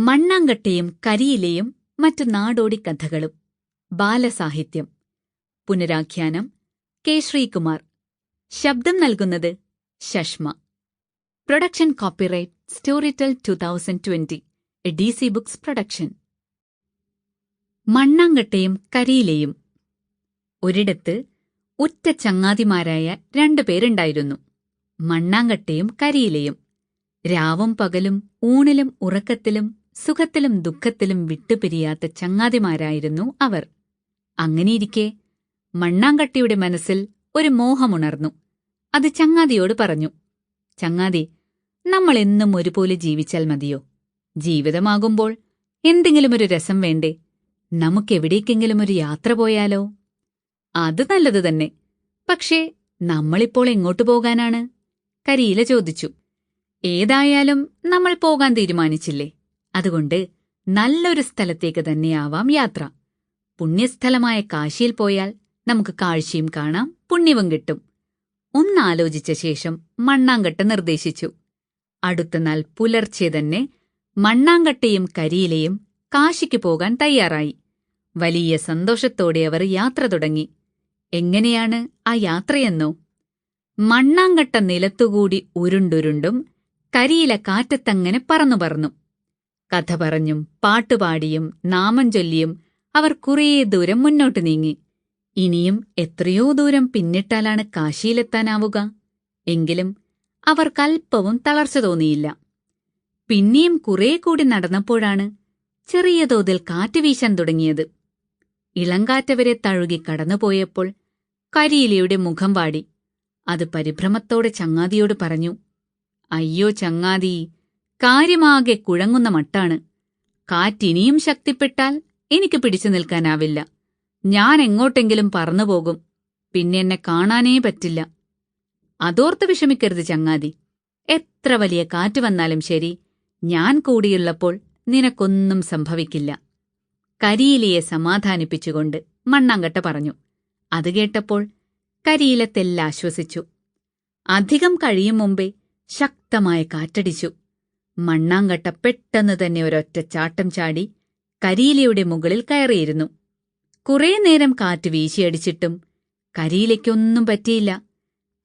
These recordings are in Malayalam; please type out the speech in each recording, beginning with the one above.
മണ്ണാങ്കട്ടയും കരിയിലെയും മറ്റു നാടോടി കഥകളും. ബാലസാഹിത്യം. പുനരാഖ്യാനം. കെ. ശ്രീകുമാർ. ശബ്ദം നൽകുന്നത് Shashma production copyright Storytel two thousand twenty D C Books production. മണ്ണാങ്കട്ടയും കരിയിലെയും. ഒരിടത്ത് ഉറ്റ ചങ്ങാതിമാരായ രണ്ടുപേരുണ്ടായിരുന്നു മണ്ണാങ്കട്ടയും കരിയിലെയും. രാവും പകലും ഊണിലും ഉറക്കത്തിലും സുഖത്തിലും ദുഃഖത്തിലും വിട്ടുപിരിയാത്ത ചങ്ങാതിമാരായിരുന്നു അവർ. അങ്ങനെയിരിക്കെ മണ്ണാങ്കട്ടിയുടെ മനസ്സിൽ ഒരു മോഹമുണർന്നു. അത് ചങ്ങാതിയോട് പറഞ്ഞു ചങ്ങാതി നമ്മൾ എന്നും ഒരുപോലെ ജീവിച്ചാൽ മതിയോ? ജീവിതമാകുമ്പോൾ എന്തെങ്കിലും ഒരു രസം വേണ്ടേ? നമുക്കെവിടേക്കെങ്കിലും ഒരു യാത്ര പോയാലോ? അത് നല്ലത് തന്നെ. പക്ഷേ നമ്മളിപ്പോൾ എങ്ങോട്ട് പോകാനാണ്? കരിയില ചോദിച്ചു. ഏതായാലും നമ്മൾ പോകാൻ തീരുമാനിച്ചില്ലേ? അതുകൊണ്ട് നല്ലൊരു സ്ഥലത്തേക്ക് തന്നെയാവാം യാത്ര. പുണ്യസ്ഥലമായ കാശിയിൽ പോയാൽ നമുക്ക് കാഴ്ചയും കാണാം പുണ്യവും കിട്ടും. ഒന്നാലോചിച്ച ശേഷം മണ്ണാങ്കട്ട നിർദ്ദേശിച്ചു. അടുത്ത നാൾ പുലർച്ചെ തന്നെ മണ്ണാങ്കട്ടയും കരിയിലെയും കാശിക്ക് പോകാൻ തയ്യാറായി. വലിയ സന്തോഷത്തോടെ അവർ യാത്ര തുടങ്ങി. എങ്ങനെയാണ് ആ യാത്രയെന്നോ? മണ്ണാങ്കട്ട നിലത്തുകൂടി ഉരുണ്ടുരുണ്ടും കരിയില കാറ്റത്തങ്ങനെ പറന്നു പറന്നു കഥ പറഞ്ഞും പാട്ടുപാടിയും നാമം ചൊല്ലിയും അവർ കുറേ ദൂരം മുന്നോട്ട് നീങ്ങി. ഇനിയും എത്രയോ ദൂരം പിന്നിട്ടാലാണ് കാശിയിലെത്താനാവുക. എങ്കിലും അവർക്കൽപ്പവും തളർച്ച തോന്നിയില്ല. പിന്നെയും കുറേ കൂടി നടന്നപ്പോഴാണ് ചെറിയ തോതിൽ കാറ്റ് വീശാൻ തുടങ്ങിയത്. ഇളങ്കാറ്റവരെ തഴുകി കടന്നുപോയപ്പോൾ കരിയിലയുടെ മുഖം വാടി. അത് പരിഭ്രമത്തോടെ ചങ്ങാതിയോട് പറഞ്ഞു അയ്യോ ചങ്ങാതി കാര്യമാകെ കുഴങ്ങുന്ന മട്ടാണ്. കാറ്റിനിയും ശക്തിപ്പെട്ടാൽ എനിക്ക് പിടിച്ചു നിൽക്കാനാവില്ല. ഞാൻ എങ്ങോട്ടെങ്കിലും പറന്നുപോകും. പിന്നെ എന്നെ കാണാനേ പറ്റില്ല. അതോർത്ത് വിഷമിക്കരുത് ചങ്ങാതി. എത്ര വലിയ കാറ്റ് വന്നാലും ശരി ഞാൻ കൂടിയുള്ളപ്പോൾ നിനക്കൊന്നും സംഭവിക്കില്ല. കരിയിലയെ സമാധാനിപ്പിച്ചുകൊണ്ട് മണ്ണാങ്കട്ട പറഞ്ഞു. അത് കേട്ടപ്പോൾ കരിയില തെല്ലാശ്വസിച്ചു. അധികം കഴിയും മുമ്പേ ശക്തമായ കാറ്റടിച്ചു. മണ്ണാങ്കട്ട പെട്ടെന്ന് തന്നെ ഒരൊറ്റ ചാട്ടം ചാടി കരിയിലയുടെ മുകളിൽ കയറിയിരുന്നു. കുറേ നേരം കാറ്റ് വീശിയടിച്ചിട്ടും കരിയിലയ്ക്കൊന്നും പറ്റിയില്ല.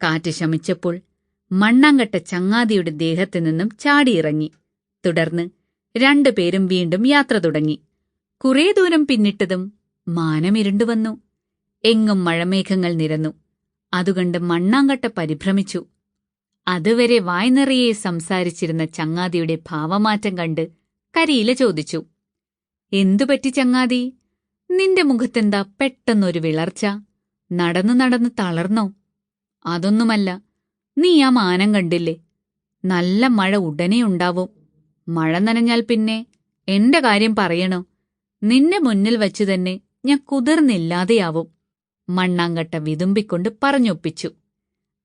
കാറ്റ് ശമിച്ചപ്പോൾ മണ്ണാങ്കട്ട ചങ്ങാതിയുടെ ദേഹത്തു നിന്നും ചാടിയിറങ്ങി. തുടർന്ന് രണ്ടുപേരും വീണ്ടും യാത്ര തുടങ്ങി. കുറേ ദൂരം പിന്നിട്ടതും മാനമിരുണ്ടുവന്നു എങ്ങും മഴമേഘങ്ങൾ നിരന്നു. അതുകണ്ട് മണ്ണാങ്കട്ട പരിഭ്രമിച്ചു. അതുവരെ വായ്നിറയെ സംസാരിച്ചിരുന്ന ചങ്ങാതിയുടെ ഭാവമാറ്റം കണ്ട് കരിയില ചോദിച്ചു എന്തുപറ്റി ചങ്ങാതി? നിന്റെ മുഖത്തെന്താ പെട്ടെന്നൊരു വിളർച്ച? നടന്നു നടന്ന് തളർന്നോ? അതൊന്നുമല്ല നീ ആ മാനം കണ്ടില്ലേ? നല്ല മഴ ഉടനെ ഉണ്ടാവും. മഴ നനഞ്ഞാൽ പിന്നെ എന്റെ കാര്യം പറയണോ? നിന്നെ മുന്നിൽ വച്ചു തന്നെ ഞാൻ കുതിർന്നില്ലാതെയാവും. മണ്ണാങ്കട്ട വിതുമ്പിക്കൊണ്ട് പറഞ്ഞൊപ്പിച്ചു.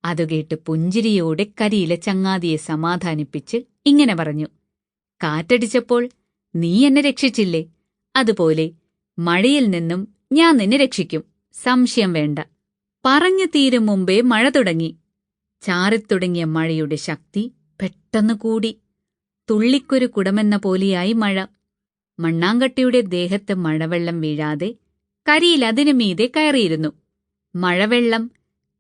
അതുകേട്ട് പുഞ്ചിരിയോടെ കരിയിലെ ചങ്ങാതിയെ സമാധാനിപ്പിച്ച് ഇങ്ങനെ പറഞ്ഞു കാറ്റടിച്ചപ്പോൾ നീ എന്നെ രക്ഷിച്ചില്ലേ? അതുപോലെ മഴയിൽ നിന്നും ഞാൻ നിന്നെ രക്ഷിക്കും സംശയം വേണ്ട. പറഞ്ഞു തീരും മുമ്പേ മഴ തുടങ്ങി. ചാറിത്തുടങ്ങിയ മഴയുടെ ശക്തി പെട്ടെന്ന് കൂടി. തുള്ളിക്കൊരു കുടമെന്ന പോലെയായി മഴ. മണ്ണാങ്കട്ടിയുടെ ദേഹത്ത് മഴവെള്ളം വീഴാതെ കരിയിൽ അതിനു മീതെ കയറിയിരുന്നു. മഴവെള്ളം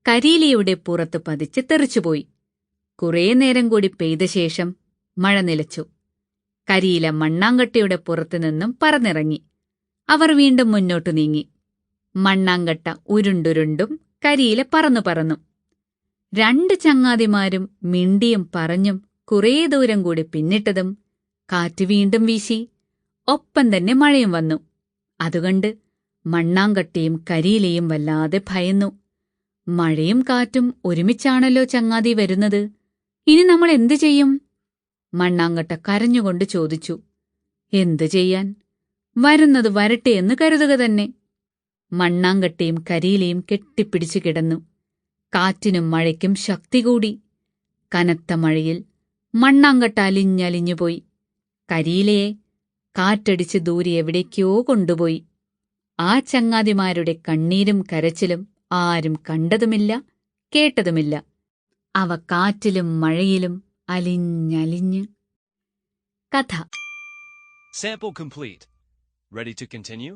കരിയിലയുടെ പുറത്ത് പതിച്ച് തെറിച്ചുപോയി. കുറേ നേരം കൂടി പെയ്ത ശേഷം മഴ നിലച്ചു. കരിയില മണ്ണാങ്കട്ടയുടെ പുറത്തുനിന്നും പറന്നിറങ്ങി. അവർ വീണ്ടും മുന്നോട്ടു നീങ്ങി. മണ്ണാങ്കട്ട ഉരുണ്ടുരുണ്ടും കരീല പറന്നു പറന്നു. രണ്ട് ചങ്ങാതിമാരും മിണ്ടിയും പറഞ്ഞും കുറേ ദൂരം കൂടി പിന്നിട്ടതും കാറ്റ് വീണ്ടും വീശി. ഒപ്പം തന്നെ മഴയും വന്നു. അതുകൊണ്ട് മണ്ണാങ്കട്ടയും കരിയിലയും വല്ലാതെ ഭയന്നു. മഴയും കാറ്റും ഒരുമിച്ചാണല്ലോ ചങ്ങാതി വരുന്നത്. ഇനി നമ്മൾ എന്തു ചെയ്യും? മണ്ണാങ്കട്ട കരഞ്ഞുകൊണ്ട് ചോദിച്ചു. എന്തു ചെയ്യാൻ? വരുന്നത് വരട്ടെ എന്ന് കരുതുക തന്നെ. മണ്ണാങ്കട്ടയും കരിയിലയും കെട്ടിപ്പിടിച്ചു കിടന്നു. കാറ്റിനും മഴയ്ക്കും ശക്തി കൂടി. കനത്ത മഴയിൽ മണ്ണാങ്കട്ട അലിഞ്ഞലിഞ്ഞുപോയി കരിയിലയെ കാറ്റടിച്ച് ദൂരെ എവിടേക്കോ കൊണ്ടുപോയി. ആ ചങ്ങാതിമാരുടെ കണ്ണീരും കരച്ചിലും ആരും കണ്ടതുമില്ല കേട്ടതുമില്ല അവ കാറ്റിലും മഴയിലും അലിഞ്ഞലിഞ്ഞ് കഥ Sample complete. Ready to continue?